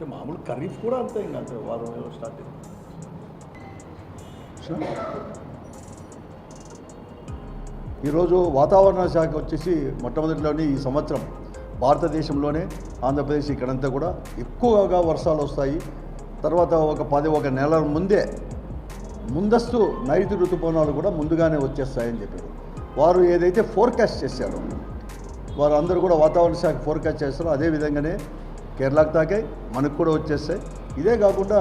అంటే మామూలు ఖరీఫ్ కూడా అంతే ఇంకా అంతే వారం రోజులు స్టార్ట్ ఈరోజు వాతావరణ శాఖ వచ్చేసి మొట్టమొదటిలోని ఈ సంవత్సరం భారతదేశంలోనే ఆంధ్రప్రదేశ్ ఇక్కడంతా కూడా ఎక్కువగా వర్షాలు వస్తాయి. తర్వాత ఒక పది ఒక నెల ముందే ముందస్తు నైరుతి ఋతుపవనాలు కూడా ముందుగానే వచ్చేస్తాయని చెప్పారు. వారు ఏదైతే ఫోర్కాస్ట్ చేశారో వారు అందరూ కూడా వాతావరణ శాఖ ఫోర్కాస్ట్ చేస్తారో అదే విధంగానే కేరళకు తాకాయి మనకు కూడా వచ్చేస్తాయి. ఇదే కాకుండా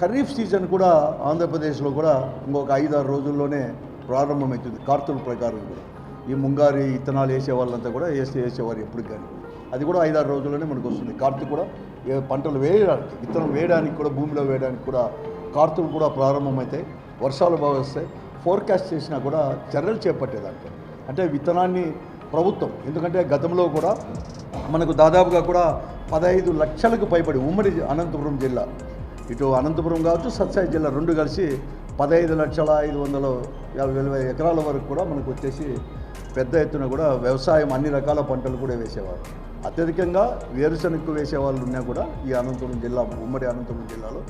ఖరీఫ్ సీజన్ కూడా ఆంధ్రప్రదేశ్లో కూడా ఇంకొక ఐదు ఆరు రోజుల్లోనే ప్రారంభమవుతుంది కార్తుల ప్రకారం కూడా. ఈ ముంగారి ఇత్తనాలు వేసే వాళ్ళంతా కూడా వేసి వేసేవారు ఎప్పుడు కానీ. అది కూడా ఐదారు రోజుల్లోనే మనకు వస్తుంది. కార్తీక్ కూడా ఏ పంటలు వేయడానికి విత్తనం వేయడానికి కూడా భూమిలో వేయడానికి కూడా కార్తులు కూడా ప్రారంభమవుతాయి. వర్షాలు బాగా వస్తాయి. ఫోర్కాస్ట్ చేసినా కూడా చర్యలు చేపట్టేదానికి అంటే విత్తనాన్ని ప్రభుత్వం ఎందుకంటే గతంలో కూడా మనకు దాదాపుగా కూడా పదహైదు లక్షలకు పైబడి ఉమ్మడి అనంతపురం జిల్లా. ఇటు అనంతపురం కావచ్చు సత్సాయి జిల్లా రెండు కలిసి పదహైదు లక్షల ఐదు వందల యాభై వేల ఎకరాల వరకు కూడా మనకు వచ్చేసి పెద్ద ఎత్తున కూడా వ్యవసాయం అన్ని రకాల పంటలు కూడా వేసేవారు. అత్యధికంగా వేరుశనగకు వేసేవాళ్ళు ఉన్నా కూడా ఈ అనంతపురం జిల్లా ఉమ్మడి అనంతపురం జిల్లాలో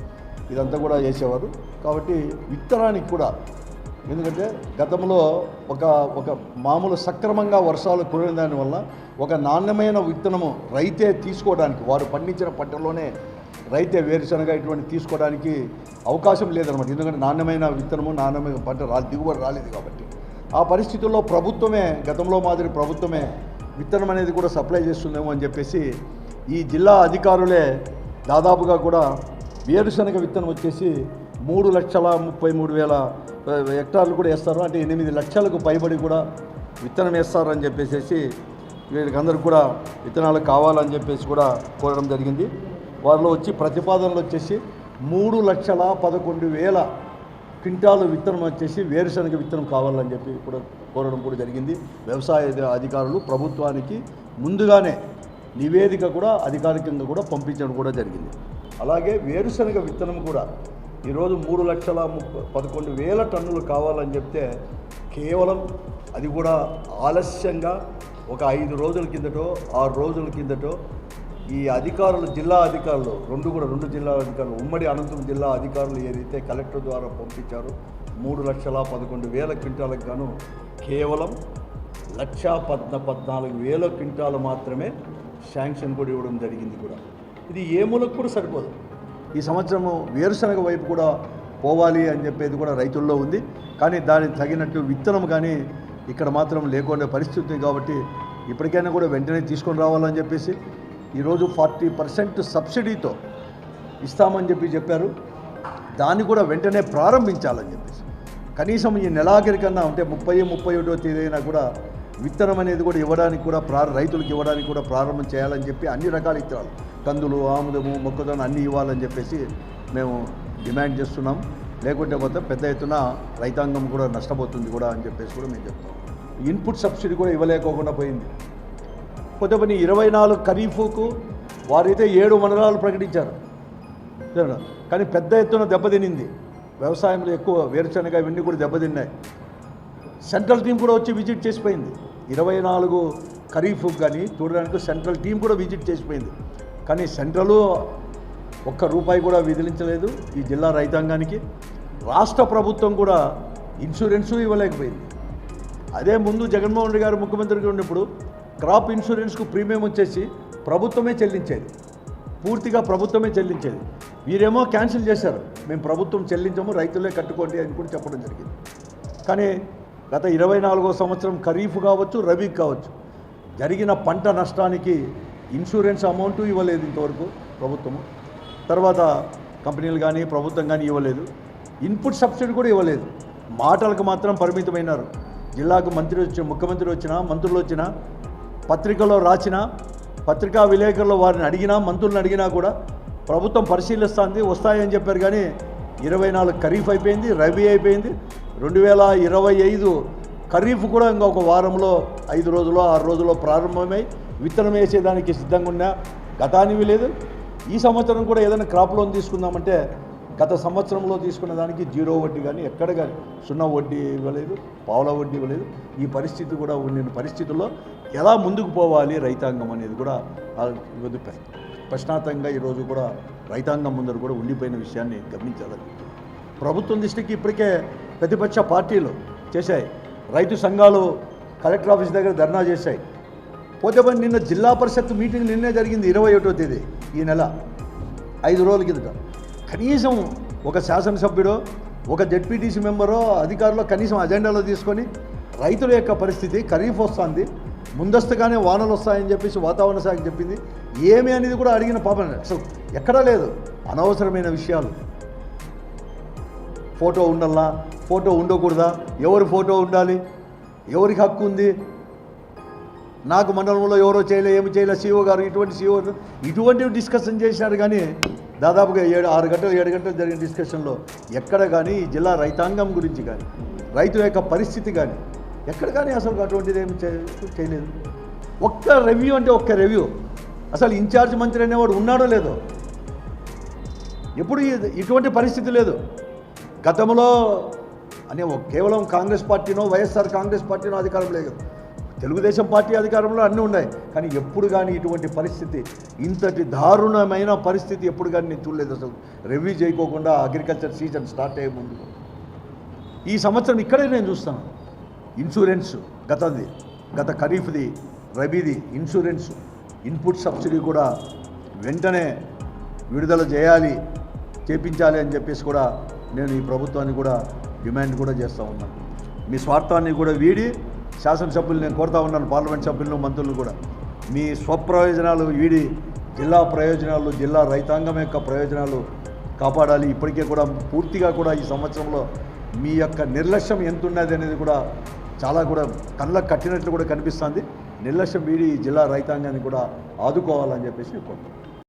ఇదంతా కూడా వేసేవారు. కాబట్టి విత్తనానికి కూడా ఎందుకంటే గతంలో ఒక ఒక మామూలు సక్రమంగా వర్షాలు కురిన దానివల్ల ఒక నాణ్యమైన విత్తనము రైతే తీసుకోవడానికి వారు పండించిన పంటలోనే రైతే వేరుశనగ ఇటువంటి తీసుకోవడానికి అవకాశం లేదనమాట ఎందుకంటే నాణ్యమైన విత్తనము నాణ్యమైన పంట రా దిగుబడి రాలేదు కాబట్టి. ఆ పరిస్థితుల్లో ప్రభుత్వమే గతంలో మాదిరి ప్రభుత్వమే విత్తనం అనేది కూడా సప్లై చేస్తుందేమో అని చెప్పేసి ఈ జిల్లా అధికారులే దాదాపుగా కూడా వేరుశనగ విత్తనం వచ్చేసి మూడు లక్షల ముప్పై మూడు వేల హెక్టార్లు కూడా వేస్తారు. అంటే ఎనిమిది లక్షలకు పైబడి కూడా విత్తనం వేస్తారని చెప్పేసి వీళ్ళకందరికి కూడా విత్తనాలు కావాలని చెప్పేసి కూడా కోరడం జరిగింది. వారిలో వచ్చి ప్రతిపాదనలు వచ్చేసి మూడు లక్షల పదకొండు వేల క్వింటాలు విత్తనం వచ్చేసి వేరుశనగ విత్తనం కావాలని చెప్పి కూడా కోరడం కూడా జరిగింది. వ్యవసాయ అధికారులు ప్రభుత్వానికి ముందుగానే నివేదిక కూడా అధికారికంగా కూడా పంపించడం కూడా జరిగింది. అలాగే వేరుశనగ విత్తనం కూడా ఈరోజు మూడు లక్షల పదకొండు వేల టన్నులు కావాలని చెప్తే కేవలం అది కూడా ఆలస్యంగా ఒక ఐదు రోజుల కిందటో ఆరు రోజుల కిందటో ఈ అధికారులు జిల్లా అధికారులు రెండు కూడా రెండు జిల్లా అధికారులు ఉమ్మడి అనంతపురం జిల్లా అధికారులు ఏదైతే కలెక్టర్ ద్వారా పంపించారో మూడు లక్షల పదకొండు వేల క్వింటాలకు గాను కేవలం లక్ష పద్న పద్నాలుగు వేల క్వింటాలు మాత్రమే శాంక్షన్ కూడా ఇవ్వడం జరిగింది కూడా. ఇది ఏ మూలకు కూడా సరిపోదు. ఈ సంవత్సరము వేరుశనగ వైపు కూడా పోవాలి అని చెప్పేది కూడా రైతుల్లో ఉంది. కానీ దానికి తగినట్టు విత్తనం కానీ ఇక్కడ మాత్రం లేకుండా పరిస్థితి కాబట్టి ఇప్పటికైనా కూడా వెంటనే తీసుకొని రావాలని చెప్పేసి ఈరోజు ఫార్టీ పర్సెంట్ సబ్సిడీతో ఇస్తామని చెప్పి చెప్పారు. దాన్ని కూడా వెంటనే ప్రారంభించాలని చెప్పేసి. కనీసం ఈ నెలాఖరికన్నా అంటే ముప్పై ముప్పై ఒకటో తేదీ అయినా కూడా విత్తనం అనేది కూడా ఇవ్వడానికి కూడా ప్రార రైతులకు ఇవ్వడానికి కూడా ప్రారంభం చేయాలని చెప్పి అన్ని రకాల విత్తనాలు కందులు ఆముదము మొక్కజొన్న అన్నీ ఇవ్వాలని చెప్పేసి మేము డిమాండ్ చేస్తున్నాం. లేకుంటే పోతే పెద్ద ఎత్తున రైతాంగం కూడా నష్టపోతుంది కూడా అని చెప్పేసి కూడా మేము చెప్తాం. ఇన్పుట్ సబ్సిడీ కూడా ఇవ్వలేకోకుండా పోయింది. పోతే పని ఇరవై నాలుగు ఖరీఫ్కు వారైతే ఏడు వనరాలు ప్రకటించారు. కానీ పెద్ద ఎత్తున దెబ్బతినింది. వ్యవసాయంలో ఎక్కువ వేరుశనగ ఇవన్నీ కూడా దెబ్బతిన్నాయి. సెంట్రల్ టీం కూడా వచ్చి విజిట్ చేసిపోయింది. ఇరవై నాలుగు ఖరీఫ్ కానీ చూడడానికి సెంట్రల్ టీం కూడా విజిట్ చేసిపోయింది. కానీ సెంట్రల్ ఒక్క రూపాయి కూడా విధించలేదు ఈ జిల్లా రైతాంగానికి. రాష్ట్ర ప్రభుత్వం కూడా ఇన్సూరెన్సు ఇవ్వలేకపోయింది. అదే ముందు జగన్మోహన్ రెడ్డి గారు ముఖ్యమంత్రిగా ఉన్నప్పుడు క్రాప్ ఇన్సూరెన్స్కు ప్రీమియం వచ్చేసి ప్రభుత్వమే చెల్లించేది. పూర్తిగా ప్రభుత్వమే చెల్లించేది. వీరేమో క్యాన్సిల్ చేశారు. మేము ప్రభుత్వం చెల్లించము రైతులే కట్టుకోండి అని కూడా చెప్పడం జరిగింది. కానీ గత ఇరవై నాలుగో సంవత్సరం ఖరీఫ్ కావచ్చు రబీ కావచ్చు జరిగిన పంట నష్టానికి ఇన్సూరెన్స్ అమౌంట్ ఇవ్వలేదు ఇంతవరకు ప్రభుత్వము. తర్వాత కంపెనీలు కానీ ప్రభుత్వం కానీ ఇవ్వలేదు. ఇన్పుట్ సబ్సిడీ కూడా ఇవ్వలేదు. మాటలకు మాత్రం పరిమితమైనారు. జిల్లాకు మంత్రి వచ్చిన ముఖ్యమంత్రి వచ్చినా మంత్రులు వచ్చినా పత్రికలో రాసిన పత్రికా విలేకరులు వారిని అడిగినా మంత్రులను అడిగినా కూడా ప్రభుత్వం పరిశీలిస్తుంది వస్తాయని చెప్పారు కానీ ఇరవై నాలుగు ఖరీఫ్ అయిపోయింది రబీ అయిపోయింది. రెండు వేల ఇరవై ఐదు ఖరీఫ్ కూడా ఇంకొక వారంలో ఐదు రోజులో ఆరు రోజుల్లో ప్రారంభమై విత్తనం వేసేదానికి సిద్ధంగా ఉన్నా గతానివి లేదు. ఈ సంవత్సరం కూడా ఏదైనా క్రాప్ లోన్ తీసుకుందామంటే గత సంవత్సరంలో తీసుకున్న దానికి జీరో వడ్డీ కానీ ఎక్కడ కానీ సున్నా వడ్డీ ఇవ్వలేదు పావుల వడ్డీ ఇవ్వలేదు. ఈ పరిస్థితి కూడా ఉండిన పరిస్థితుల్లో ఎలా ముందుకు పోవాలి రైతాంగం అనేది కూడా ప్రశ్నార్థంగా ఈరోజు కూడా రైతాంగం ముందర కూడా ఉండిపోయిన విషయాన్ని గమనించాలి. ప్రభుత్వం దృష్టికి ఇప్పటికే ప్రతిపక్ష పార్టీలు చేశాయి. రైతు సంఘాలు కలెక్టర్ ఆఫీస్ దగ్గర ధర్నా చేశాయి. పోతే నిన్న జిల్లా పరిషత్ మీటింగ్ నిన్నే జరిగింది ఇరవై ఒకటో తేదీ ఈ నెల. ఐదు రోజుల కిందట. కనీసం ఒక శాసనసభ్యుడో ఒక జెడ్పీటీసీ మెంబరో అధికారులు కనీసం అజెండాలో తీసుకొని రైతుల యొక్క పరిస్థితి ఖరీఫ్ వస్తుంది ముందస్తుగానే వానలు వస్తాయని చెప్పేసి వాతావరణ శాఖ చెప్పింది. ఏమి అనేది కూడా అడిగిన పాపం. అసలు ఎక్కడా లేదు. అనవసరమైన విషయాలు. ఫోటో ఉండాలా? ఫోటో ఉండకూడదా? ఎవరి ఫోటో ఉండాలి? ఎవరికి హక్కు ఉంది? నాకు మండలంలో ఎవరో చేయలే ఏమి చేయలే సీఓ గారు ఇటువంటి సీఓ ఇటువంటివి డిస్కషన్ చేశారు కానీ దాదాపుగా ఏడు ఆరు గంటలు ఏడు గంటలు జరిగిన డిస్కషన్లో ఎక్కడ కానీ ఈ జిల్లా రైతాంగం గురించి కానీ రైతుల యొక్క పరిస్థితి కానీ ఎక్కడ కానీ అసలు అటువంటిది ఏమి చేయలేదు. ఒక్క రివ్యూ అంటే ఒక్క రివ్యూ అసలు ఇన్ఛార్జ్ మంత్రి అనేవాడు ఉన్నాడో లేదో? ఎప్పుడు ఇటువంటి పరిస్థితి లేదు. గతంలో అనే కేవలం కాంగ్రెస్ పార్టీనో వైఎస్ఆర్ కాంగ్రెస్ పార్టీనో అధికారం లేదు. తెలుగుదేశం పార్టీ అధికారంలో అన్నీ ఉన్నాయి. కానీ ఎప్పుడు కానీ ఇటువంటి పరిస్థితి ఇంతటి దారుణమైన పరిస్థితి ఎప్పుడు కానీ నేను చూడలేదు అసలు. రివ్యూ చేయకోకుండా అగ్రికల్చర్ సీజన్ స్టార్ట్ అయ్యే ముందు. ఈ సంవత్సరం ఇక్కడే నేను చూస్తాను. ఇన్సూరెన్స్ గతది గత ఖరీఫ్ది రబీది ఇన్సూరెన్స్ ఇన్పుట్ సబ్సిడీ కూడా వెంటనే విడుదల చేయాలి చేపించాలి అని చెప్పేసి కూడా నేను ఈ ప్రభుత్వాన్ని కూడా డిమాండ్ కూడా చేస్తూ ఉన్నాను మీ స్వార్థాన్ని కూడా వీడి శాసనసభ్యులు నేను కోరుతా ఉన్నాను పార్లమెంట్ సభ్యులను మంత్రులు కూడా. మీ స్వప్రయోజనాలు వీడి జిల్లా ప్రయోజనాలు జిల్లా రైతాంగం యొక్క ప్రయోజనాలు కాపాడాలి. ఇప్పటికే కూడా పూర్తిగా కూడా ఈ సంవత్సరంలో మీ యొక్క నిర్లక్ష్యం ఎంత ఉన్నది అనేది కూడా చాలా కూడా కళ్ళకు కట్టినట్లు కూడా కనిపిస్తుంది. నిర్లక్ష్యం వీడి ఈ జిల్లా రైతాంగాన్ని కూడా ఆదుకోవాలని చెప్పేసి కోరుతున్నాను.